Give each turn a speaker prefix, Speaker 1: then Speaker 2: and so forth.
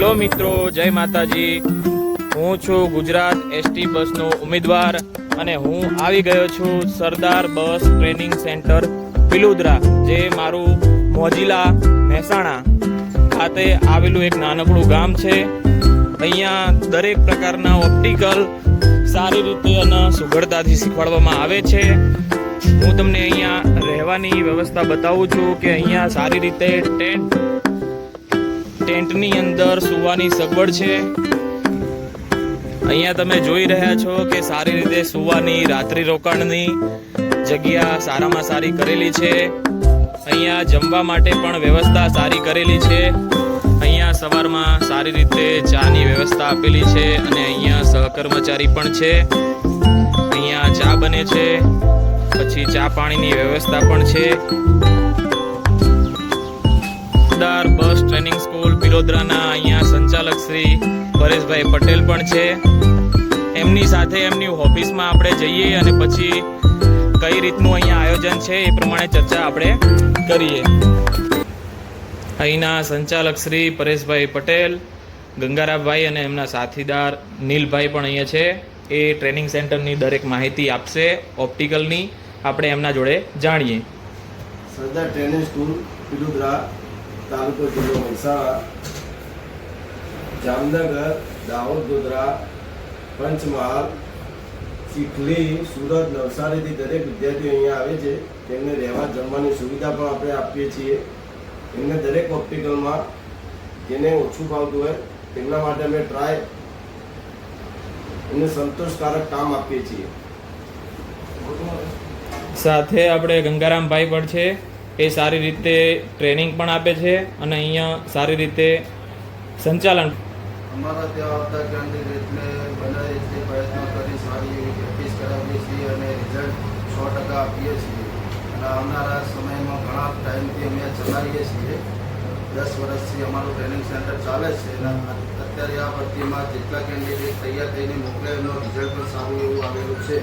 Speaker 1: Hello મિત્રો, જય માતાજી. હું છું ગુજરાત એસટી બસનો ઉમેદવાર અને હું આવી ગયો છું સરદાર બસ ટ્રેનિંગ સેન્ટર પિલુદરા, જે મારું મોજીલા મહેસાણા ખાતે આવેલું એક નાનકડું ગામ છે. અહીંયા દરેક પ્રકારના ઓપ્ટિકલ સારી રીતે અને સુઘડતાથી શીખવાડવામાં આવે છે. હું તમને અહીંયા રહેવાની વ્યવસ્થા બતાવું છું કે અહીંયા સારી રીતે ટેન્ટ ટેન્ટની અંદર સુવાની સગવડ છે? અહીંયા તમે જોઈ રહ્યા છો કે સારી રીતે સુવાની રાત્રિ રોકાણની જગ્યા સારામાં સારી કરેલી છે. અહીંયા જમવા માટે પણ વ્યવસ્થા સારી કરેલી છે. અહીંયા સવારમાં સારી રીતે ચાની વ્યવસ્થા આપેલી છે અને અહીંયા સહકર્મચારી પણ છે. અહીંયા ચા બને છે. પછી ચા પાણીની વ્યવસ્થા પણ છે. સરદાર બસ ટ્રેનિંગ સ્કૂલ પિલોદરાના અહીંયા સંચાલક શ્રી પરેશભાઈ પટેલ પણ છે. એમની સાથે એમની ઓફિસમાં આપણે જઈએ અને પછી કઈ રીતનું અહીંયા આયોજન છે એ પ્રમાણે ચર્ચા આપણે કરીએ. અહીંના સંચાલક શ્રી પરેશભાઈ પટેલ, ગંગારામભાઈ અને એમના સાથીદાર નીલભાઈ પણ અહીંયા છે. એ ટ્રેનિંગ સેન્ટરની દરેક માહિતી આપશે ઓપ્ટિકલની. આપણે એમના જોડે જાણીએ.
Speaker 2: સરદાર ટ્રેનિંગ સ્કૂલ પિલુદ્રા તાલુકો જિલ્લો મહેસાણા જામનગર, દાહોદ, ગોધરા, પંચમહાલ, ચીખલી, સુરત, નવસારીથી દરેક વિદ્યાર્થીઓ અહીંયા આવે છે. તેમને રહેવા જમવાની સુવિધા પણ આપણે આપીએ છીએ. એમને દરેક ઓપ્ટિકલમાં જેને ઓછું ભાવતું હોય તેમના માટે અમે ટ્રાય એમને સંતોષકારક કામ આપીએ છીએ.
Speaker 1: સાથે આપણે ગંગારામભાઈ પણ છે. એ સારી રીતે ટ્રેનિંગ પણ આપે છે અને અહીંયા સારી રીતે સંચાલન
Speaker 3: અમારા ત્યાં આવતા કેન્ડિડેટને બને એટલી પ્રયત્નો કરી સારી એવી પ્રેક્ટિસ કરાવીએ છીએ અને રિઝલ્ટ સો ટકા આપીએ છીએ. અને આવનારા સમયમાં ઘણા ટાઈમથી અમે ચલાવીએ છીએ. દસ વર્ષથી અમારું ટ્રેનિંગ સેન્ટર ચાલે છે. અત્યારે આ ભરતીમાં જેટલા કેન્ડિડેટ તૈયાર થઈને મોકલે એમનું રિઝલ્ટ પણ સારું એવું આવેલું છે.